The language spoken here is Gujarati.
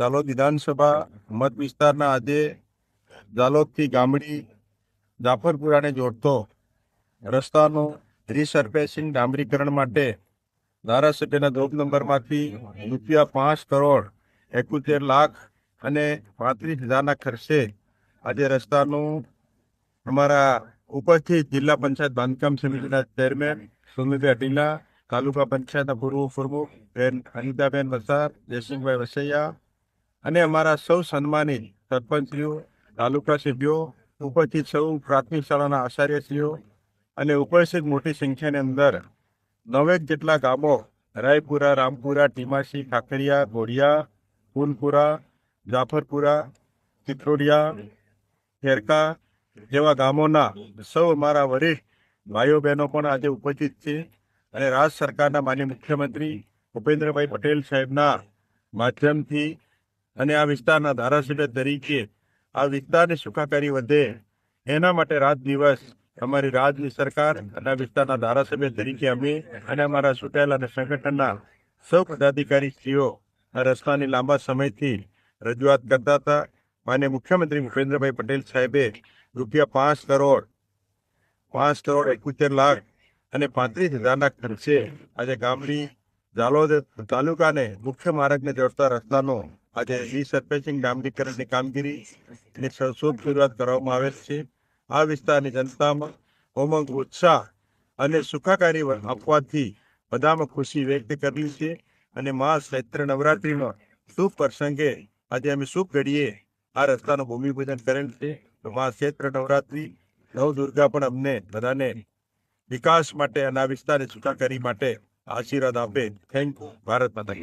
ઝાલોદ વિધાનસભા મત વિસ્તારના આજે ઝાલોદથી ગામડી જાફરપુરાને જોડતો રસ્તાનું રીસર્ફેસિંગ ડામરીકરણ માટે ધારાસભ્યના જોબ નંબરમાંથી રૂપિયા પાંચ કરોડ એકોતેર લાખ અને પાંત્રીસ હજારના ખર્ચે આજે રસ્તાનું અમારા ઉપસ્થિત જિલ્લા પંચાયત બાંધકામ સમિતિના ચેરમેન સુનિલભાઈ અટીલા તાલુકા પંચાયતના પૂર્વ પ્રમુખ બેન અનિતાબેન વસાર, જયસિંહભાઈ વસૈયા અને અમારા સૌ સન્માનિત સરપંચશ્રીઓ, તાલુકા સભ્યો, ઉપસ્થિત સૌ પ્રાથમિક શાળાના આચાર્યશ્રીઓ અને ઉપસ્થિત મોટી સંખ્યાની અંદર નવેક જેટલા ગામો, રાયપુરા, રામપુરા, ટીમાસી ખાખરિયા ઘોડિયા ફૂલપુરા જાફરપુરા, ચિત્રોડિયા, ખેરકા જેવા ગામોના સૌ અમારા વરિષ્ઠ ભાઈઓ બહેનો પણ આજે ઉપસ્થિત છે અને રાજ્ય સરકારના માન્ય મુખ્યમંત્રી ભૂપેન્દ્રભાઈ પટેલ સાહેબના માધ્યમથી અને આ વિસ્તારના ધારાસભ્ય તરીકે આ વિસ્તારની સુખાકારી વધે. એના માટે રાત દિવસ અમારી રાજ્યની સરકાર અને વિસ્તારના ધારાસભ્ય તરીકે અમે અને અમારા ચૂંટાયેલા અને સંગઠનના સૌ પદાધિકારી શ્રીઓ આ રસ્તાની લાંબા સમયથી રજૂઆત કરતા હતા. માન્ય મુખ્યમંત્રી ભૂપેન્દ્રભાઈ પટેલ સાહેબે રૂપિયા પાંચ કરોડ પાંચ કરોડ એકોતેર લાખ અને પાંત્રીસ હજારના ખર્ચે આજે ગામડી ઝાલોદ તાલુકાને મુખ્ય માર્ગને જોડતા રસ્તાનો આજે રીસર્ફેસિંગ ડામરીકરણની કામગીરી ની શ- શુભ શરૂઆત કરવામાં આવેલ છે. આ વિસ્તારની જનતામાં ઉમંગ, ઉત્સાહ અને સુખાકારી આપવાથી બધામાં ખુશી વ્યક્ત કરી છે અને મા ચૈત્ર નવરાત્રિનો શુભ પ્રસંગે આજે અમે શુભ ઘડીએ આ રસ્તાનું ભૂમિપૂજન કરેલ છે. તો મા ચૈત્ર નવરાત્રિ નવ દુર્ગા પણ અમને બધાને વિકાસ માટે અને આ વિસ્તારની સુખાકારી માટે આશીર્વાદ આપે. થેન્ક યુ ભારત માતા.